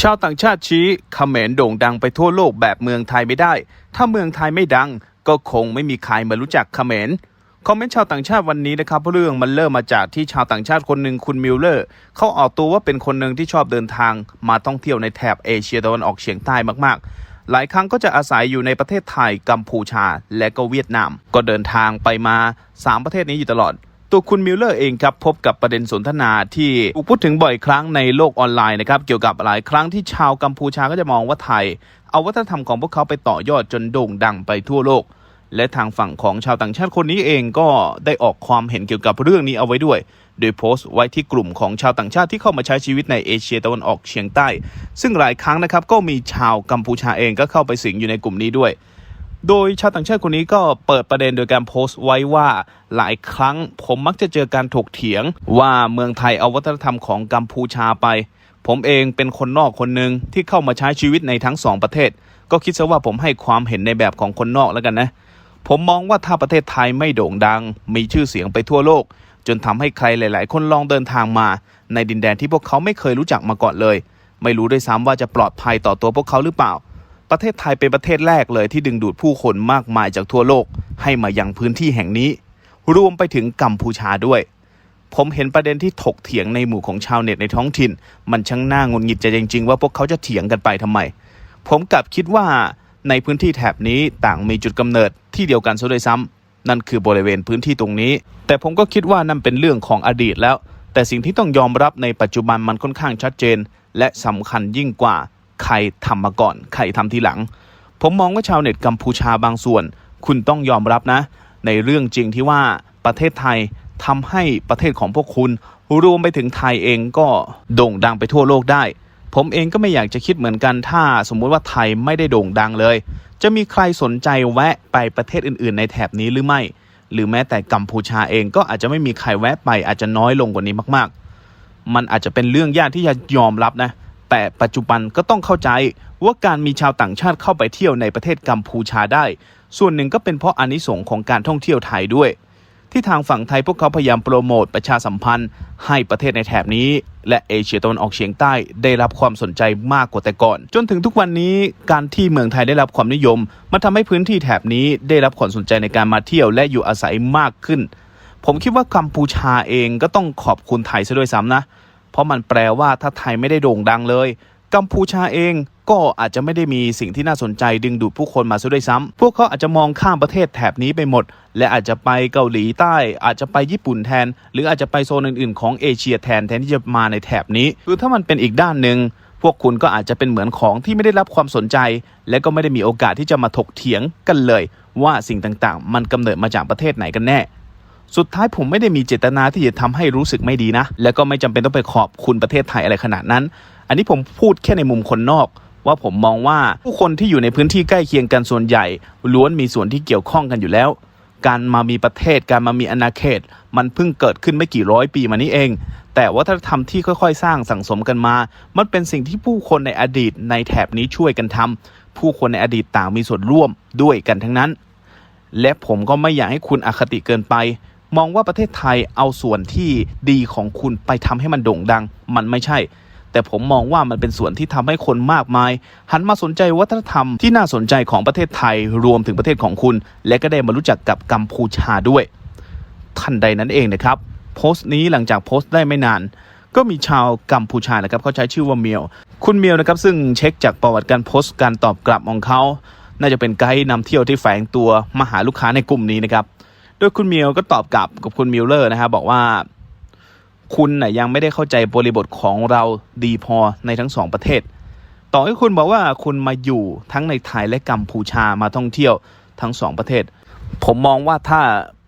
ชาวต่างชาติชี้เขมรโด่งดังไปทั่วโลกแบบเมืองไทยไม่ได้ ถ้าเมืองไทยไม่ดัง ก็คงไม่มีใครมารู้จักเขมรคอมเมนต์ชาวต่างชาติวันนี้นะครับเรื่องมันเริ่มมาจากที่ชาวต่างชาติคนหนึ่งคุณมิลเลอร์เขาออกตัวว่าเป็นคนหนึ่งที่ชอบเดินทาง มาท่องเที่ยวในแถบเอเชียตะวันออกเฉียงใต้มากๆ หลายครั้งก็จะอาศัยอยู่ในประเทศไทยกัมพูชา และก็เวียดนาม ก็เดินทางไปมา 3 ประเทศนี้อยู่ตลอด ตัวคุณมิลเลอร์เองครับพบกับประเด็นสนทนาที่ถูกพูดถึงบ่อยครั้งในโลกออนไลน์นะครับเกี่ยวกับหลายครั้งที่ชาวกัมพูชาก็จะมองว่าไทย เอาวัฒนธรรมของพวกเขาไปต่อยอดจนโด่งดังไปทั่วโลก และทางฝั่งของชาวต่างชาติคนนี้เองก็ได้ออกความเห็นเกี่ยวกับเรื่องนี้เอาไว้ด้วย โดยโพสต์ไว้ที่กลุ่มของชาวต่างชาติที่เข้ามาใช้ชีวิตในเอเชียตะวันออกเฉียงใต้ ซึ่งหลายครั้งนะครับก็มีชาวกัมพูชาเองก็เข้าไปสิงอยู่ในกลุ่มนี้ด้วย โดยชาวต่างชาติคนนี้ก็เปิดประเด็นโดยการโพสต์ไว้ว่าหลายครั้งผมมักจะเจอการถกเถียง ว่าเมืองไทยเอาวัฒนธรรมของกัมพูชาไป ผมเองเป็นคนนอกคนหนึ่งที่เข้ามาใช้ชีวิตในทั้งสองประเทศ ก็คิดซะว่าผมให้ความเห็นในแบบของคนนอกแล้วกันนะ ผมมองว่าถ้าประเทศไทยไม่โด่งดัง มีชื่อเสียงไปทั่วโลก จนทำให้ใครหลาย ๆ คนลองเดินทางมา ในดินแดนที่พวกเขาไม่เคยรู้จักมาก่อนเลย ไม่รู้ด้วยซ้ำว่าจะปลอดภัยต่อตัวพวกเขาหรือเปล่า ประเทศไทยเป็นประเทศแรกเลยที่ดึงดูดผู้คนมากมายจากทั่วโลกให้มายังพื้นที่แห่งนี้ รวมไปถึงกัมพูชาด้วย ผมเห็นประเด็นที่ถกเถียงในหมู่ของชาวเน็ตในท้องถิ่น มันช่างน่างุนงิดใจจริง ๆ ว่าพวกเขาจะเถียงกันไปทำไม ผมกลับคิดว่าในพื้นที่แถบนี้ต่างมีจุดกำเนิดที่เดียวกันซะด้วยซ้ำนั่นคือบริเวณพื้นที่ตรงนี้ แต่ผมก็คิดว่านั่นเป็นเรื่องของอดีตแล้ว แต่สิ่งที่ต้องยอมรับในปัจจุบันมันค่อนข้างชัดเจน และสำคัญยิ่งกว่า ใครทำมาก่อน ใครทำทีหลัง ผมมองว่าชาวเน็ตกัมพูชาบางส่วน คุณต้องยอมรับนะ ในเรื่องจริงที่ว่าประเทศไทยทำให้ประเทศของพวกคุณ รวมไปถึงไทยเองก็โด่งดังไปทั่วโลกได้ ผมเองก็ไม่อยากจะคิดเหมือนกันถ้าสมมุติว่าไทยไม่ได้โด่งดังเลย จะมีใครสนใจแวะไปประเทศอื่น ๆ ในแถบนี้หรือไม่ หรือแม้แต่กัมพูชาเองก็อาจจะไม่มีใครแวะไปอาจจะน้อยลงกว่านี้มาก ๆ มันอาจจะเป็นเรื่องยากที่จะยอมรับนะ แต่ปัจจุบันก็ต้องเข้าใจว่าการมีชาวต่างชาติเข้าไปเที่ยวในประเทศกัมพูชาได้ ส่วนหนึ่งก็เป็นเพราะอานิสงส์ของการท่องเที่ยวไทยด้วย ที่ทางฝั่งไทยพวกเขาพยายามโปรโมทประชาสัมพันธ์ ให้ประเทศในแถบนี้ และเอเชียตะวันออกเฉียงใต้ได้รับความสนใจมากกว่าแต่ก่อน จนถึงทุกวันนี้การที่เมืองไทยได้รับความนิยมมันทำให้พื้นที่แถบนี้ได้รับความสนใจในการมาเที่ยวและอยู่อาศัยมากขึ้น ผมคิดว่ากัมพูชาเองก็ต้องขอบคุณไทยซะด้วยซ้ำนะเพราะมันแปลว่าถ้าไทยไม่ได้โด่งดังเลย กัมพูชาเองก็อาจจะไม่ได้มีสิ่งที่น่าสนใจดึงดูดผู้คนมาซะด้วยซ้ำพวกเขาอาจจะมองข้ามประเทศแถบนี้ไปหมด และอาจจะไปเกาหลีใต้ อาจจะไปญี่ปุ่นแทน หรืออาจจะไปโซนอื่นๆของเอเชียแทนแทนที่จะมาในแถบนี้ คือถ้ามันเป็นอีกด้านหนึ่งพวกคุณก็อาจจะเป็นเหมือนของที่ไม่ได้รับความสนใจ และก็ไม่ได้มีโอกาสที่จะมาถกเถียงกันเลย ว่าสิ่งต่างๆ มันกำเนิดมาจากประเทศไหนกันแน่ สุดท้ายผมไม่ได้มีเจตนาที่จะทำให้รู้สึกไม่ดีนะ แล้วก็ไม่จำเป็นต้องไปขอบคุณประเทศไทยอะไรขนาดนั้น อันนี้ผมพูดแค่ในมุมคนนอก ว่าผมมองว่าผู้คนที่อยู่ในพื้นที่ใกล้เคียงกันส่วนใหญ่ ล้วนมีส่วนที่เกี่ยวข้องกันอยู่แล้ว การมามีประเทศการมามีอาณาเขต มันเพิ่งเกิดขึ้นไม่กี่ร้อยปีมานี้เอง แต่วัฒนธรรมที่ค่อยๆ สร้างสั่งสมกันมา มันเป็นสิ่งที่ผู้คนในอดีตในแถบนี้ช่วยกันทำผู้คนในอดีตต่างมีส่วนร่วมด้วยกันทั้งนั้น และผมก็ไม่อยากให้คุณอคติเกินไป มองว่าประเทศไทยเอาส่วนที่ดีของคุณไปทำให้มันโด่งดัง มันไม่ใช่ แต่ผมมองว่ามันเป็นส่วนที่ทำให้คนมากมาย หันมาสนใจวัฒนธรรมที่น่าสนใจของประเทศไทยรวมถึงประเทศของคุณ และก็ได้มารู้จักกับกัมพูชาด้วยทันใดนั้นเองนะครับ โพสต์นี้หลังจากโพสต์ได้ไม่นานก็มีชาวกัมพูชานะครับเขาใช้ชื่อว่าเมียว คุณเมียวนะครับซึ่งเช็คจากประวัติการโพสต์การตอบกลับของเขา น่าจะเป็นไกด์นำเที่ยวที่แฝงตัวมาหาลูกค้าในกลุ่มนี้นะครับ โดยคุณเมียวก็ตอบกลับกับคุณมิลเลอร์นะฮะบบอกว่าคุณน่ะยังไม่ได้เข้าใจบริบทของเราดีพอในทั้งสองประเทศ ต่อให้คุณบอกว่าคุณมาอยู่ทั้งในไทยและกัมพูชามาท่องเที่ยวทั้งสองประเทศ ผมมองว่าถ้า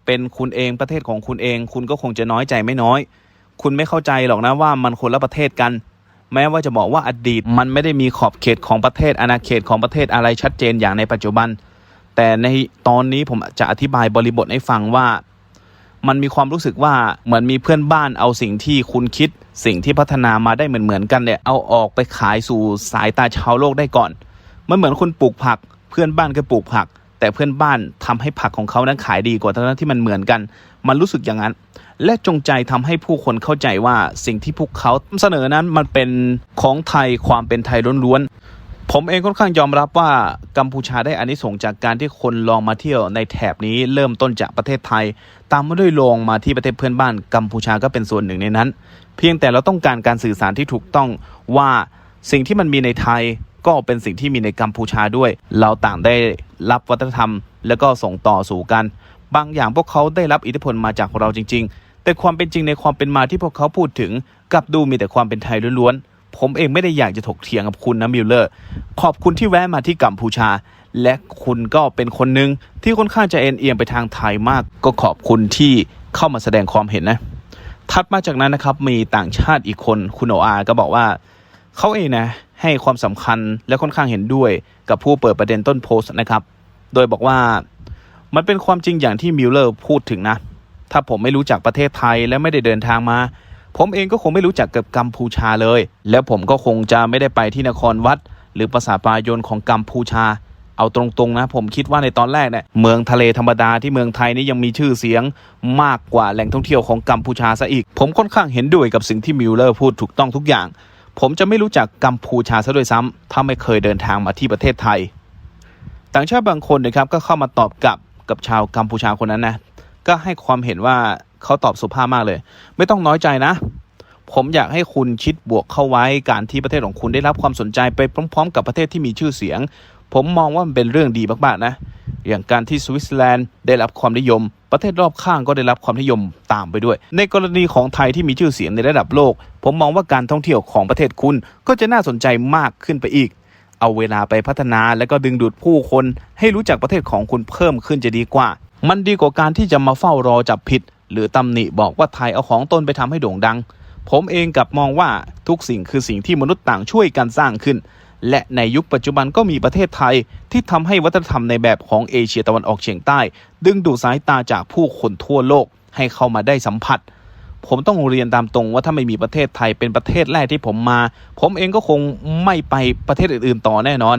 เป็นคุณเองประเทศของคุณเอง คุณก็คงจะน้อยใจไม่น้อย คุณไม่เข้าใจหรอกนะว่ามันคนละประเทศกัน แม้ว่าจะบอกว่าอดีตมันไม่ได้มีขอบเขตของประเทศอาณาเขตของประเทศอะไรชัดเจนอย่างในปัจจุบัน แต่ในตอนนี้ผมจะอธิบายบริบทให้ฟังว่า มันมีความรู้สึกว่าเหมือนมีเพื่อนบ้านเอาสิ่งที่คุณคิด สิ่งที่พัฒนามาได้เหมือนเหมือนๆกันเนี่ยเอาออกไปขายสู่สายตาชาวโลกได้ก่อนมันเหมือนคุณปลูกผัก เพื่อนบ้านก็ปลูกผัก แต่เพื่อนบ้านทำให้ผักของเขานั้นขายดีกว่าทั้งที่มันเหมือนกัน มันรู้สึกอย่างนั้น และจงใจทำให้ผู้คนเข้าใจว่าสิ่งที่พวกเขาเสนอนั้นมันเป็นของไทยความเป็นไทยล้วนๆ ผมเองค่อนข้างยอมรับว่ากัมพูชาได้อานิสงส์จากการที่คนลองมาเที่ยวในแถบนี้เริ่มต้นจากประเทศไทย ตามมาด้วยลองมาที่ประเทศเพื่อนบ้านกัมพูชาก็เป็นส่วนหนึ่งในนั้น เพียงแต่เราต้องการการสื่อสารที่ถูกต้องว่าสิ่งที่มันมีในไทยก็เป็นสิ่งที่มีในกัมพูชาด้วย เราต่างได้รับวัฒนธรรม แล้วก็ส่งต่อสู่กัน บางอย่างพวกเขาได้รับอิทธิพลมาจากเราจริง ๆ แต่ความเป็นจริงในความเป็นมาที่พวกเขาพูดถึงกลับดูมีแต่ความเป็นไทยล้วนๆ ผมเองไม่ได้อยากจะถกเถียงกับคุณนะมิลเลอร์ ขอบคุณที่แวะมาที่กัมพูชา และคุณก็เป็นคนหนึ่งที่ค่อนข้างจะเอ็นเอียงไปทางไทยมาก ก็ขอบคุณที่เข้ามาแสดงความเห็นนะ ถัดมาจากนั้นนะครับมีต่างชาติอีกคนคุณโออาก็บอกว่าเขาเองนะให้ความสำคัญและค่อนข้างเห็นด้วยกับผู้เปิดประเด็นต้นโพสต์นะครับ โดยบอกว่ามันเป็นความจริงอย่างที่มิลเลอร์พูดถึงนะ ถ้าผมไม่รู้จักประเทศไทยและไม่ได้เดินทางมา ผมเองก็คงไม่รู้จักกับกัมพูชาเลย แล้วผมก็คงจะไม่ได้ไปที่นครวัด หรือปราสาทปายนของกัมพูชา เอาตรงๆนะ ผมคิดว่าในตอนแรกเนี่ยเมืองทะเลธรรมดาที่เมืองไทยนี่ยังมีชื่อเสียงมากกว่าแหล่งท่องเที่ยวของกัมพูชาซะอีก ผมค่อนข้างเห็นด้วยกับสิ่งที่มิลเลอร์พูดถูกต้องทุกอย่าง ผมจะไม่รู้จักกัมพูชาซะด้วยซ้ำถ้าไม่เคยเดินทางมาที่ประเทศไทย ต่างชาติบางคนนะครับก็เข้ามาตอบกลับกับชาวกัมพูชาคนนั้นนะก็ให้ความเห็นว่า เขาตอบสุภาพมากเลย ไม่ต้องน้อยใจนะ ผมอยากให้คุณคิดบวกเข้าไว้การที่ประเทศของคุณได้รับความสนใจไปพร้อม ๆ กับประเทศที่มีชื่อเสียง ผมมองว่ามันเป็นเรื่องดีมากๆนะ อย่างการที่สวิตเซอร์แลนด์ได้รับความนิยม ประเทศรอบข้างก็ได้รับความนิยมตามไปด้วย ในกรณีของไทยที่มีชื่อเสียงในระดับโลก ผมมองว่าการท่องเที่ยวของประเทศคุณก็จะน่าสนใจมากขึ้นไปอีกเอาเวลาไปพัฒนาและก็ดึงดูดผู้คนให้รู้จักประเทศของคุณเพิ่มขึ้นจะดีกว่า มันดีกว่าการที่จะมาเฝ้ารอจับผิด หรือตำหนิบอกว่าไทยเอาของตนไปทำให้โด่งดัง ผมเองกับมองว่าทุกสิ่งคือสิ่งที่มนุษย์ต่างช่วยกันสร้างขึ้น และในยุคปัจจุบันก็มีประเทศไทยที่ทำให้วัฒนธรรมในแบบของเอเชียตะวันออกเฉียงใต้ ดึงดูดสายตาจากผู้คนทั่วโลกให้เข้ามาได้สัมผัสผมต้องเรียนตามตรงว่าถ้าไม่มีประเทศไทยเป็นประเทศแรกที่ผมมา ผมเองก็คงไม่ไปประเทศอื่นๆต่อแน่นอน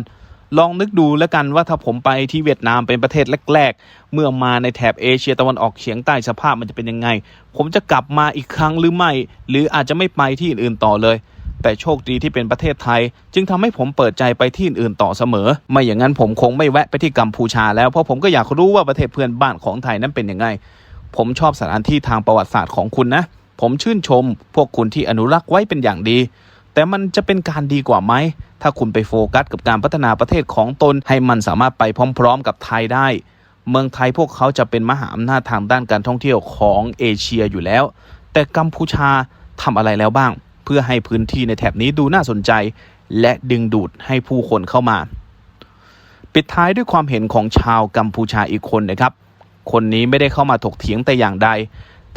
ลองนึกดูแล้วกันว่าถ้าผมไปที่เวียดนามเป็นประเทศแรก ๆ เมื่อมาในแถบเอเชียตะวันออกเฉียงใต้สภาพมันจะเป็นยังไง ผมจะกลับมาอีกครั้งหรือไม่ หรืออาจจะไม่ไปที่อื่นๆต่อเลย แต่โชคดีที่เป็นประเทศไทย จึงทำให้ผมเปิดใจไปที่อื่นๆต่อเสมอ ไม่อย่างนั้นผมคงไม่แวะไปที่กัมพูชาแล้วเพราะผมก็อยากรู้ว่าประเทศเพื่อนบ้านของไทยนั้นเป็นยังไง ผมชอบสถานที่ทางประวัติศาสตร์ของคุณนะ ผมชื่นชม พวกคุณที่อนุรักษ์ไว้เป็นอย่างดี แต่มันจะเป็นการดีกว่าไหม ถ้าคุณไปโฟกัสกับการพัฒนาประเทศของตน ให้มันสามารถไปพร้อม ๆ กับไทยได้ เมืองไทยพวกเขาจะเป็นมหาอำนาจทางด้านการท่องเที่ยวของเอเชียอยู่แล้ว แต่กัมพูชาทำอะไรแล้วบ้าง เพื่อให้พื้นที่ในแถบนี้ดูน่าสนใจ และดึงดูดให้ผู้คนเข้ามา ปิดท้ายด้วยความเห็นของชาวกัมพูชาอีกคนนะครับ คนนี้ไม่ได้เข้ามาถกเถียงแต่อย่างใด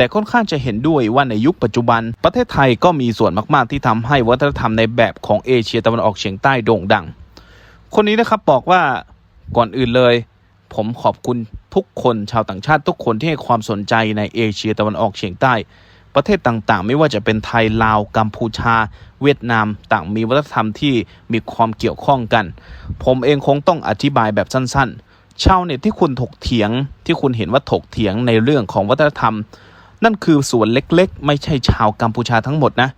แต่ค่อนข้างจะเห็นด้วยว่าในยุคปัจจุบัน ประเทศไทยก็มีส่วนมาก ๆ ที่ทำให้วัฒนธรรมในแบบของเอเชียตะวันออกเฉียงใต้โด่งดัง คนนี้นะครับบอกว่าก่อนอื่นเลย ผมขอบคุณทุกคนชาวต่างชาติทุกคนที่ให้ความสนใจในเอเชียตะวันออกเฉียงใต้ ประเทศต่างๆ ไม่ว่าจะเป็นไทยลาวกัมพูชา เวียดนามต่างมีวัฒนธรรมที่มีความเกี่ยวข้องกัน ผมเองคงต้องอธิบายแบบสั้น ๆ ชาวเน็ตที่คุณถกเถียงที่คุณเห็นว่าถกเถียงในเรื่องของวัฒนธรรม นั่นคือส่วนเล็กๆ ไม่ใช่ชาวกัมพูชาทั้งหมดนะ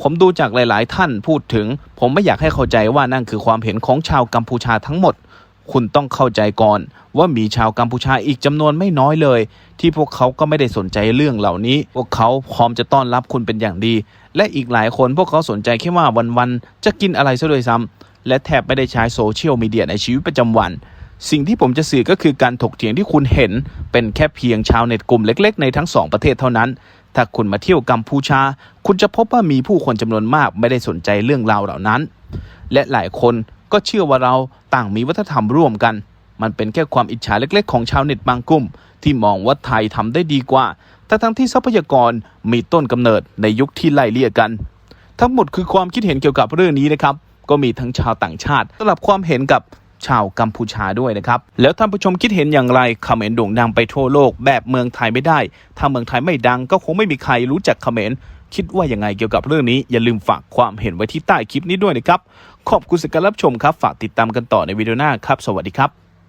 ผมดูจากหลาย ๆ ท่านพูดถึง ผมไม่อยากให้เข้าใจว่านั่นคือความเห็นของชาวกัมพูชาทั้งหมด คุณต้องเข้าใจก่อนว่ามีชาวกัมพูชาอีกจำนวนไม่น้อยเลย ที่พวกเขาก็ไม่ได้สนใจเรื่องเหล่านี้ พวกเขาพร้อมจะต้อนรับคุณเป็นอย่างดี และอีกหลายคนพวกเขาสนใจแค่ว่าวัน ๆ จะกินอะไรซะด้วยซ้ำและแทบไม่ได้ใช้โซเชียลมีเดียในชีวิตประจำวัน สิ่งที่ผมจะสื่อก็คือการถกเถียงที่คุณเห็น เป็นแค่เพียงชาวเน็ตกลุ่มเล็ก ๆ ในทั้งสองประเทศเท่านั้น ถ้าคุณมาเที่ยวกัมพูชา คุณจะพบว่ามีผู้คนจำนวนมากไม่ได้สนใจเรื่องราวเหล่านั้น และหลายคนก็เชื่อว่าเราต่างมีวัฒนธรรมร่วมกัน มันเป็นแค่ความอิจฉาเล็ก ๆ ของชาวเน็ตบางกลุ่ม ที่มองว่าไทยทำได้ดีกว่าแต่ทั้งที่ทรัพยากรมีต้นกำเนิดในยุคที่ไล่เลี่ยกัน ทั้งหมดคือความคิดเห็นเกี่ยวกับเรื่องนี้นะครับก็มีทั้งชาวต่างชาติสำหรับความเห็นกับ ชาวกัมพูชาด้วยนะครับ แล้วท่านผู้ชมคิดเห็นอย่างไรคอมเขมนต์โด่งดังไปทั่วโลกแบบเมืองไทยไม่ได้ ถ้าเมืองไทยไม่ดังก็คงไม่มีใครรู้จักคอมเขมนต์คิดว่ายังไงเกี่ยวกับเรื่องนี้ อย่าลืมฝากความเห็นไว้ที่ใต้คลิปนี้ด้วยนะครับ ขอบคุณสำหรับการรับชมครับ ฝากติดตามกันต่อในวิดีโอหน้าครับ สวัสดีครับ